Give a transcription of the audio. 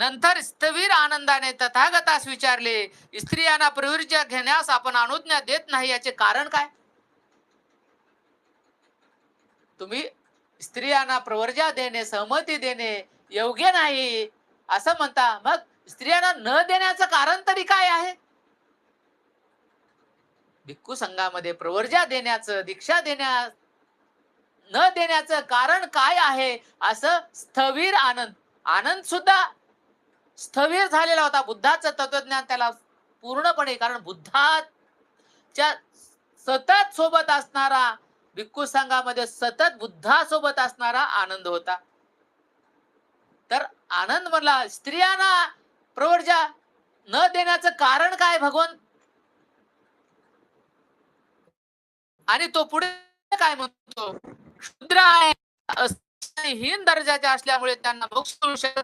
नंतर स्थवीर आनंदाने तथागतास विचारले स्त्रियांना प्रवृत्ती घेण्यास आपण अनुज्ञा देत नाही याचे कारण काय? तुम्ही स्त्रियांना प्रवर्जा देणे सहमती देणे योग्य नाही. असं म्हणता मग स्त्रियांना न देण्याचं कारण तरी काय आहे? भिक्खू संघामध्ये प्रवर्जा देण्याचं दीक्षा देण्या न देण्याचं कारण काय आहे? असं स्थवीर आनंद आनंद सुद्धा स्थवीर झालेला होता. बुद्धाचं तत्वज्ञान त्याला पूर्णपणे कारण बुद्धाच्या सतत सोबत असणारा भिक्खू संघामध्ये सतत बुद्धासोबत असणारा आनंद होता. तर आनंद म्हणला स्त्रियांना प्रवर्जा न देण्याचं कारण काय भगवान? आणि तो पुढे काय म्हणतो? क्षुद्र आहे अस- हीन दर्जाचे असल्यामुळे त्यांना मोक्ष मिळू शकत